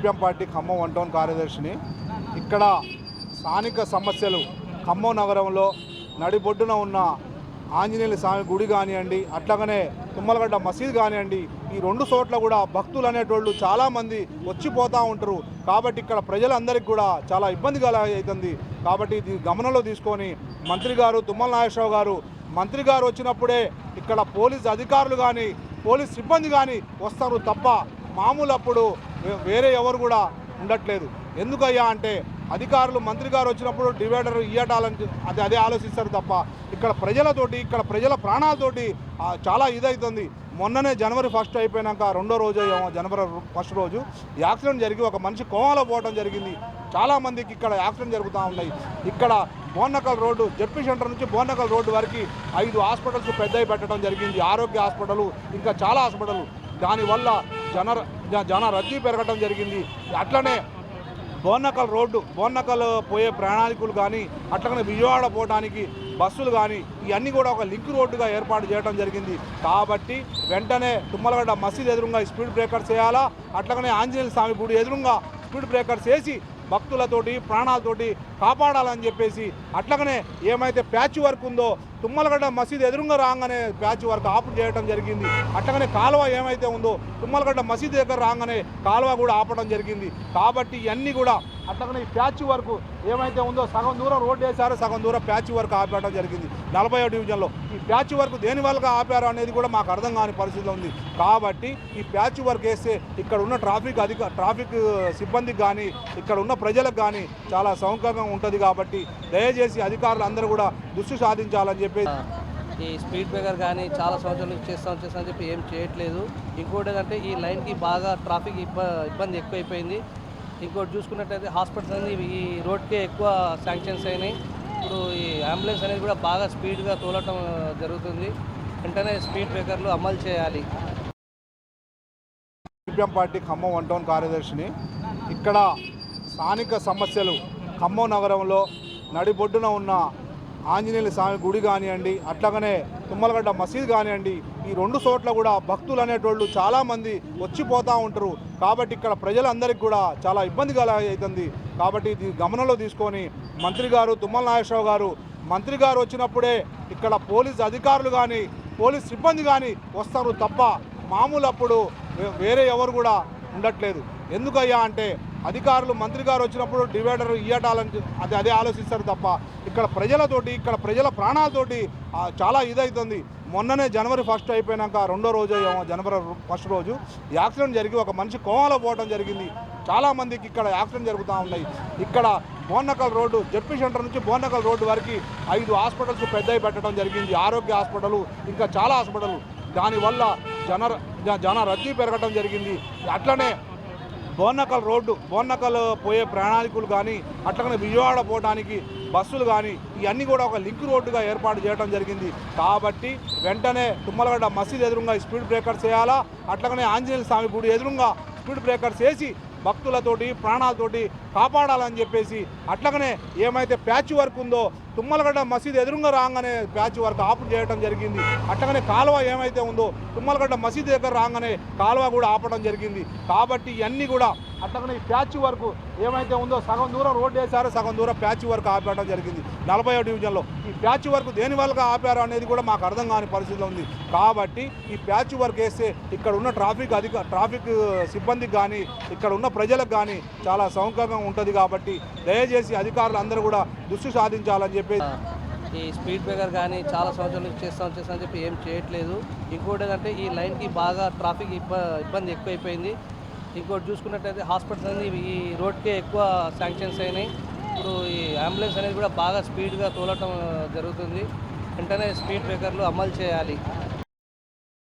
CPM party Khammam one town కార్యదర్శిని. ఇక్కడ స్థానిక సమస్యలు. ఖమ్మం నగరంలో నడిబొడ్డున ఉన్న ఆంజనేయుల స్వామి గుడి కానివ్వండి అట్లాగనే తుమ్మలగడ్డ మసీద్ కానివ్వండి ఈ రెండు చోట్ల కూడా భక్తులు అనేటోళ్ళు చాలామంది వచ్చిపోతూ ఉంటారు. కాబట్టి ఇక్కడ ప్రజలందరికీ కూడా చాలా ఇబ్బంది కల అవుతుంది కాబట్టి ఇది గమనంలో తీసుకొని మంత్రి గారు తుమ్మల నాగేశ్వరరావు గారు మంత్రి గారు వచ్చినప్పుడే ఇక్కడ పోలీస్ అధికారులు కానీ పోలీస్ సిబ్బంది కానీ వస్తారు తప్ప మామూలు అప్పుడు వేరే ఎవరు కూడా ఉండట్లేదు. ఎందుకయ్యా అంటే అధికారులు మంత్రి గారు వచ్చినప్పుడు డివైడర్ ఇయ్యటాలని అది అదే ఆలోచిస్తారు తప్ప ఇక్కడ ప్రజలతోటి ఇక్కడ ప్రజల ప్రాణాలతోటి చాలా ఇదవుతుంది మొన్ననే జనవరి ఫస్ట్ అయిపోయినాక రెండో రోజు జనవరి ఫస్ట్ రోజు యాక్సిడెంట్ జరిగి ఒక మనిషి కోమాలో పోవడం జరిగింది. చాలామందికి ఇక్కడ యాక్సిడెంట్ జరుగుతూ ఉన్నాయి. ఇక్కడ బోన్నకల్ రోడ్డు జెడ్పీ సెంటర్ నుంచి బోన్నకల్ రోడ్డు వరకు ఐదు హాస్పిటల్స్ పెద్దవి పెట్టడం జరిగింది. ఆరోగ్య హాస్పిటల్ ఇంకా చాలా హాస్పిటల్. దానివల్ల జన జ- జన రద్దీ పెరగడం జరిగింది. అట్లనే బోన్నకల్ రోడ్డు బోన్నకల్ పోయే ప్రయాణికులు కానీ అట్లనే విజయవాడ పోవడానికి బస్సులు కానీ ఇవన్నీ కూడా ఒక లింక్ రోడ్డుగా ఏర్పాటు చేయడం జరిగింది. కాబట్టి వెంటనే తుమ్మలగడ్డ మసీద్ ఎదురుగా స్పీడ్ బ్రేకర్స్ వేయాలా అట్లనే ఆంజనేయ స్వామి గుడి ఎదురుగా స్పీడ్ బ్రేకర్స్ వేసి భక్తులతోటి ప్రాణాలతోటి కాపాడాలని చెప్పేసి అట్లాగనే ఏమైతే ప్యాచ్ వర్క్ ఉందో తుమ్మలగడ్డ మసీద్ ఎదురుగా రాగానే ప్యాచ్ వర్క్ ఆపు చేయడం జరిగింది. అట్లాగనే కాలువ ఏమైతే ఉందో తుమ్మలగడ్డ మసీద్ దగ్గర రాగానే కాలువ కూడా ఆపడం జరిగింది. కాబట్టి ఇవన్నీ కూడా అట్లాగనే ఈ ప్యాచ్ వర్క్ ఏమైతే ఉందో సగం దూరం రోడ్డు వేశారు సగం దూరం ప్యాచ్ వర్క్ ఆపేయడం జరిగింది. నలభై డివిజన్లో ఈ ప్యాచ్ వర్క్ దేని వల్ల ఆపారు అనేది కూడా మాకు అర్థం కాని పరిస్థితిలో ఉంది. కాబట్టి ఈ ప్యాచ్ వర్క్ వేస్తే ఇక్కడ ఉన్న ట్రాఫిక్ అధిక ట్రాఫిక్ సిబ్బందికి కానీ ఇక్కడ ఉన్న ప్రజలకు కానీ చాలా సౌకర్యంగా ఉంటుంది కాబట్టి దయచేసి అధికారులు అందరూ కూడా దృష్టి సాధించాలని చెప్పి ఈ స్పీడ్ బ్రేకర్ కానీ చాలా సంవత్సరాల నుంచి చేస్తాం చేస్తామని చెప్పి ఏం చేయట్లేదు. ఇంకోటి ఏంటంటే ఈ లైన్కి బాగా ట్రాఫిక్ ఇబ్బంది ఎక్కువైపోయింది. ఇంకోటి చూసుకున్నట్టయితే హాస్పిటల్స్ అనేది ఈ రోడ్కే ఎక్కువ శాంక్షన్స్ అయినాయి. ఇప్పుడు ఈ అంబులెన్స్ అనేది కూడా బాగా స్పీడ్గా తోలటం జరుగుతుంది. వెంటనే స్పీడ్ బ్రేకర్లు అమలు చేయాలి. CPM party Khammam one town కార్యదర్శిని. ఇక్కడ స్థానిక సమస్యలు ఖమ్మం నగరంలో నడిబొడ్డున ఉన్న ఆంజనేయుల స్వామి గుడి కానివ్వండి అట్లాగనే తుమ్మలగడ్డ మసీద్ కానివ్వండి ఈ రెండు చోట్ల కూడా భక్తులు అనేటోళ్ళు చాలామంది వచ్చిపోతూ ఉంటారు. కాబట్టి ఇక్కడ ప్రజలందరికీ కూడా చాలా ఇబ్బంది కల అవుతుంది కాబట్టి ఇది గమనంలో తీసుకొని మంత్రి గారు తుమ్మల నాగేశ్వరరావు గారు మంత్రి గారు వచ్చినప్పుడే ఇక్కడ పోలీస్ అధికారులు కానీ పోలీస్ సిబ్బంది కానీ వస్తారు తప్ప మామూలు అప్పుడు వే- వేరే ఎవరు కూడా ఉండట్లేదు. ఎందుకయ్యా అంటే అధికారులు మంత్రి గారు వచ్చినప్పుడు డివైడర్ ఇయ్యటాలని అది అదే ఆలోచిస్తారు తప్ప ఇక్కడ ప్రజలతోటి ఇక్కడ ప్రజల ప్రాణాలతోటి చాలా ఇదవుతుంది మొన్ననే జనవరి ఫస్ట్ అయిపోయినాక రెండో రోజు జనవరి ఫస్ట్ రోజు యాక్సిడెంట్ జరిగి ఒక మనిషి కోమలో పోవడం జరిగింది. చాలామందికి ఇక్కడ యాక్సిడెంట్ జరుగుతూ ఉన్నాయి. ఇక్కడ బోన్నకల్ రోడ్డు జెడ్పీ సెంటర్ నుంచి బోన్నకల్ రోడ్డు వరకు ఐదు హాస్పిటల్స్ పెద్దవి పెట్టడం జరిగింది. ఆరోగ్య హాస్పిటల్ ఇంకా చాలా హాస్పిటల్. దానివల్ల జన జ- జన రద్దీ పెరగడం జరిగింది. అట్లనే బోన్నకల్ రోడ్డు బోన్నకల్ పోయే ప్రయాణికులు కానీ అట్లనే విజయవాడ పోవడానికి బస్సులు కానీ ఇవన్నీ కూడా ఒక లింక్ రోడ్డుగా ఏర్పాటు చేయడం జరిగింది. కాబట్టి వెంటనే తుమ్మలగడ్డ మసీద్ ఎదురుగా స్పీడ్ బ్రేకర్స్ వేయాలా అట్లనే ఆంజనేయ స్వామి గుడి ఎదురుగా స్పీడ్ బ్రేకర్స్ వేసి భక్తులతోటి ప్రాణాలతోటి కాపాడాలని చెప్పేసి అట్లాగనే ఏమైతే ప్యాచ్ వర్క్ ఉందో తుమ్మలగడ్డ మసీద్ ఎదురుగా రాగానే ప్యాచ్ వర్క్ ఆపు చేయడం జరిగింది. అట్లాగనే కాలువ ఏమైతే ఉందో తుమ్మలగడ్డ మసీద్ దగ్గర రాగానే కాలువ కూడా ఆపడం జరిగింది. కాబట్టి ఇవన్నీ కూడా అట్లాగనే ఈ ప్యాచ్ వర్క్ ఏమైతే ఉందో సగం దూరం రోడ్డు వేశారు సగం దూరం ప్యాచ్ వర్క్ ఆపేయడం జరిగింది. నలభై డివిజన్లో ఈ ప్యాచ్ వర్క్ దేని వల్ల ఆపారు అనేది కూడా మాకు అర్థం కాని పరిస్థితిలో ఉంది. కాబట్టి ఈ ప్యాచ్ వర్క్ వేస్తే ఇక్కడ ఉన్న ట్రాఫిక్ అధిక ట్రాఫిక్ సిబ్బందికి కానీ ఇక్కడ ఉన్న ప్రజలకు కానీ చాలా సౌకర్యంగా ఉంటుంది కాబట్టి దయచేసి అధికారులు అందరూ కూడా దృష్టి సాధించాలని చెప్పి ఈ స్పీడ్ బ్రేకర్ కానీ చాలా సంవత్సరాల నుంచి చేస్తాం అని చెప్పి ఏం చేయట్లేదు. ఇంకోటి ఏంటంటే ఈ లైన్కి బాగా ట్రాఫిక్ ఇబ్బ ఇబ్బంది ఎక్కువైపోయింది. ఇంకోటి చూసుకున్నట్టయితే హాస్పిటల్స్ అనేది ఈ రోడ్కే ఎక్కువ శాంక్షన్స్ అయినాయి. ఇప్పుడు ఈ అంబులెన్స్ అనేది కూడా బాగా స్పీడ్గా తోలటం జరుగుతుంది. వెంటనే స్పీడ్ బ్రేకర్లు అమలు చేయాలి.